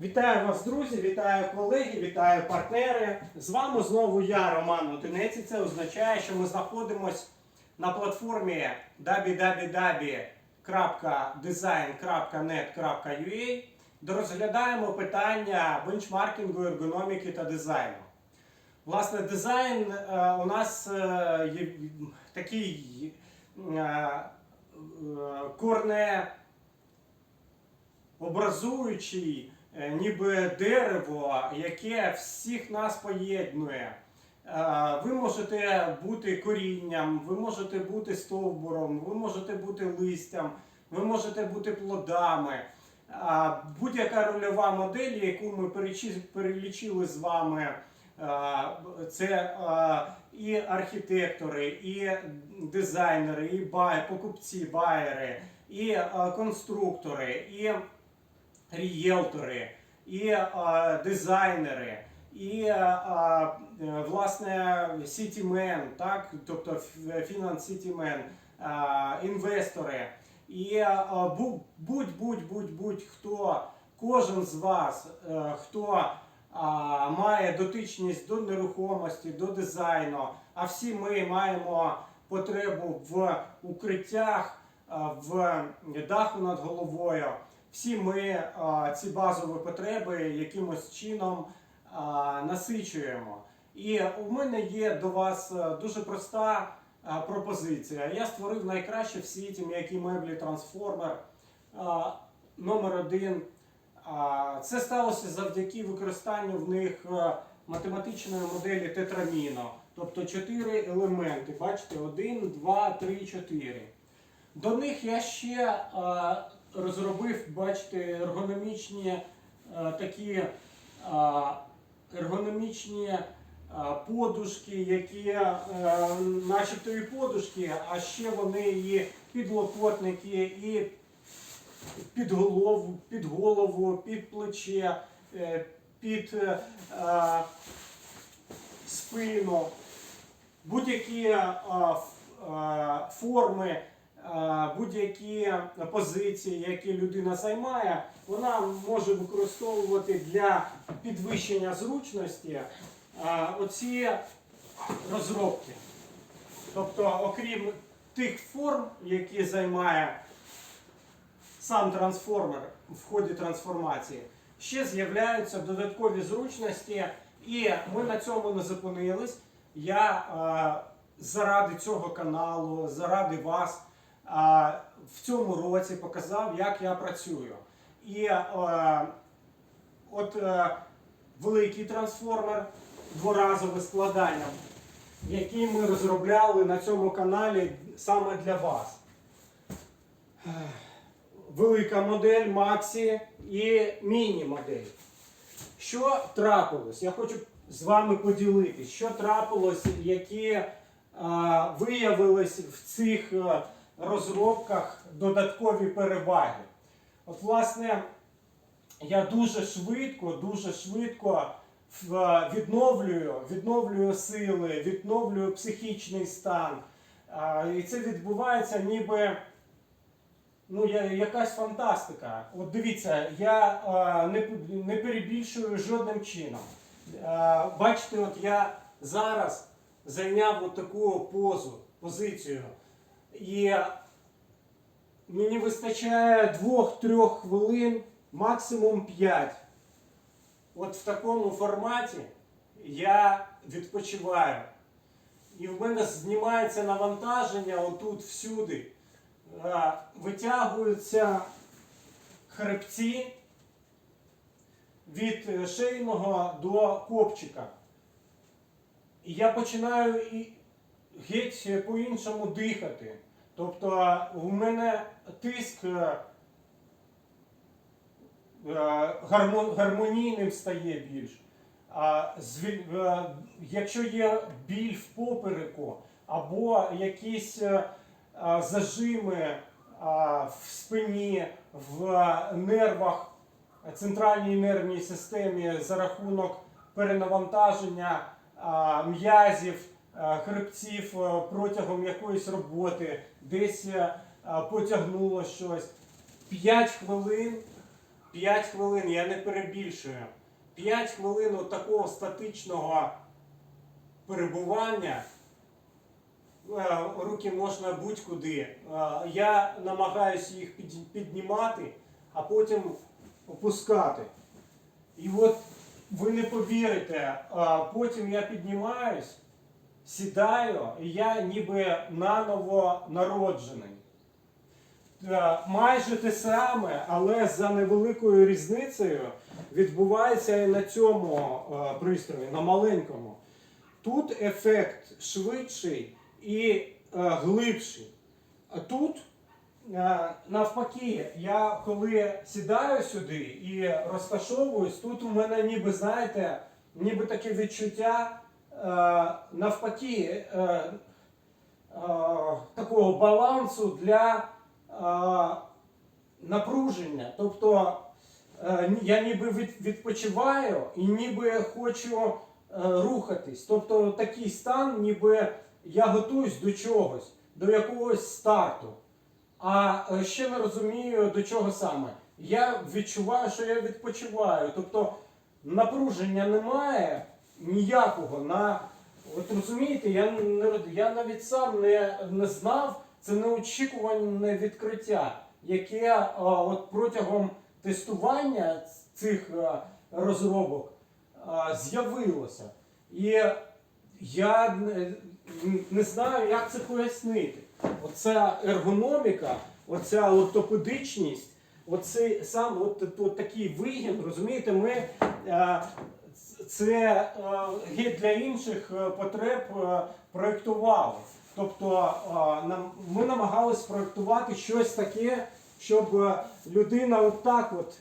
Вітаю вас, друзі, вітаю колеги, вітаю партнери. З вами знову я, Роман Лутинець, це означає, що ми знаходимося на платформі www.design.net.ua, де розглядаємо питання бенчмаркінгу, ергономіки та дизайну. Власне, дизайн е, у нас е, є такий е, корне образуючий, ніби дерево, яке всіх нас поєднує. Е, Ви можете бути корінням, ви можете бути стовбуром, ви можете бути листям, ви можете бути плодами. Будь-яка рольова модель, яку ми перелічили з вами, е, це е, і архітектори, і дизайнери, і покупці, байери, і е, конструктори, і рієлтори, і е, дизайнери, і е, е, власне сітімен, так, тобто фінанс сітімен, інвестори. І е, будь-будь-будь-будь хто, кожен з вас, хто а, має дотичність до нерухомості, до дизайну, а всі ми маємо потребу в укриттях, в даху над головою. Всі ми ці базові потреби якимось чином насичуємо. І у мене є до вас е, дуже проста а, пропозиція. Я створив найкраще в світі м'які меблі трансформер а, номер один. Це сталося завдяки використанню в них е, математичної моделі тетраміно. Тобто чотири елементи. Бачите, один, два, три, чотири. До них я ще е, розробив, бачите, ергономічні е, такі е, ергономічні е, подушки, які начебто і подушки, а ще вони і підлокотники, і під голову, під голову, під плече, під спину. Будь-які форми, будь-які позиції, які людина займає, вона може використовувати для підвищення зручності оці розробки. Тобто, окрім тих форм, які займає сам трансформер в ході трансформації, ще з'являються додаткові зручності, і ми на цьому не зупинились. Я заради цього каналу, заради вас в цьому році показав, як я працюю. І е, от е, великий трансформер дворазовий складання, який ми розробляли на цьому каналі саме для вас велика модель, Максі і міні-модель. Що трапилось? Я хочу з вами поділитися, що трапилось, які а, виявились в цих а, розробках додаткові переваги. От, власне, я дуже швидко, дуже швидко відновлюю, відновлюю сили, відновлюю психічний стан. І це відбувається ніби ну, якась фантастика. От дивіться, я е, не, перебільшую жодним чином. Е, бачите, от я зараз зайняв от таку позу, позицію. І мені вистачає 2-3 хвилин, максимум 5. От в такому форматі я відпочиваю. І в мене знімається навантаження отут всюди. Е, Витягуються хребці від е, шийного до копчика. І я починаю геть по-іншому дихати. Тобто у мене тиск е, е, гармо- гармонійним стає більш. А е, якщо є біль в попереку або якісь зажими в спині, в нервах, центральній нервній системі за рахунок перенавантаження м'язів, хребців протягом якоїсь роботи, десь потягнуло щось. 5 хвилин 5 хвилин, я не перебільшую. 5 хвилин от такого статичного перебування. Е, Руки можна будь-куди. Е, Я намагаюся їх піднімати, а потім опускати. І от ви не повірите, потім я піднімаюсь, сідаю, і я ніби наново народжений. Е, Майже те саме, але за невеликою різницею відбувається і на цьому е, пристрої, на маленькому. Тут ефект швидший і е, глибший. А тут Навпаки, я коли сідаю сюди і розташовуюсь, тут у мене ніби, знаєте, ніби таке відчуття навпаки е, е, такого балансу для е, напруження. Тобто е, я ніби відпочиваю і ніби хочу е, рухатись. Тобто такий стан, ніби я готуюсь до чогось, до якогось старту. А е, ще не розумію до чого саме. Я відчуваю, що я відпочиваю. Тобто напруження немає ніякого. На, от розумієте, я, я навіть сам не, не знав, це неочікуване відкриття, яке а, от протягом тестування цих а, розробок а, з'явилося. І я не, не знаю, як це пояснити. Оця ергономіка, оця ортопедичність, оцей сам от, от такий вигін, розумієте, ми е, це е, для інших е, потреб е, проєктували. Тобто ми намагалися проєктувати щось таке, щоб людина отак от,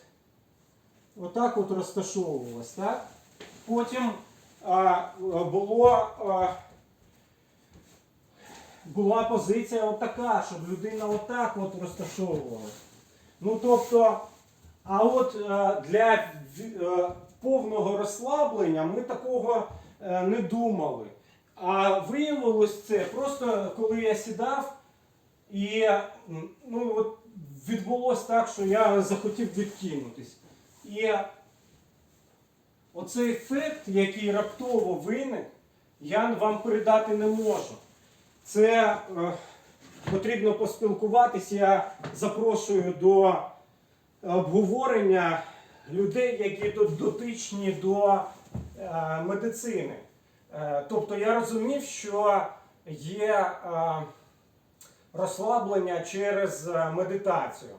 отак от розташовувалась. Так? Потім було. Була позиція отака, щоб людина отак от розташовувалась. Ну тобто, а от для повного розслаблення ми такого е, не думали. А виявилось це просто коли я сідав, і ну, от, відбулось так, що я захотів відкинутись. І оцей ефект, який раптово виник, я вам передати не можу. Це е, потрібно поспілкуватися. Я запрошую до обговорення людей, які тут дотичні до е, медицини. Е, тобто я розумів, що є е, розслаблення через медитацію.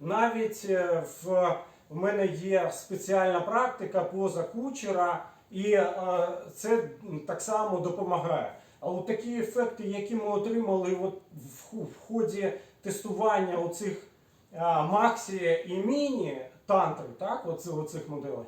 Навіть в, мене є спеціальна практика поза кучера, і це так само допомагає. А от такі ефекти, які ми отримали от в, в ході тестування оцих а, Максі і Міні тантри, так, оці, оцих моделей,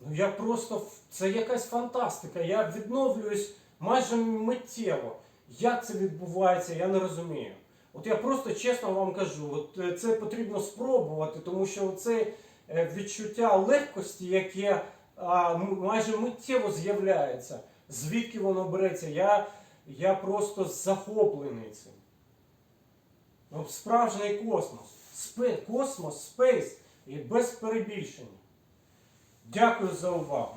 ну я просто це якась фантастика. Я відновлююсь майже миттєво. Як це відбувається, я не розумію. От я просто чесно вам кажу, от е, це потрібно спробувати, тому що це відчуття легкості, яке а, майже миттєво з'являється. Звідки воно береться? Я, я просто захоплений цим. Справжній космос. Спе, космос, спейс і без перебільшення. Дякую за увагу.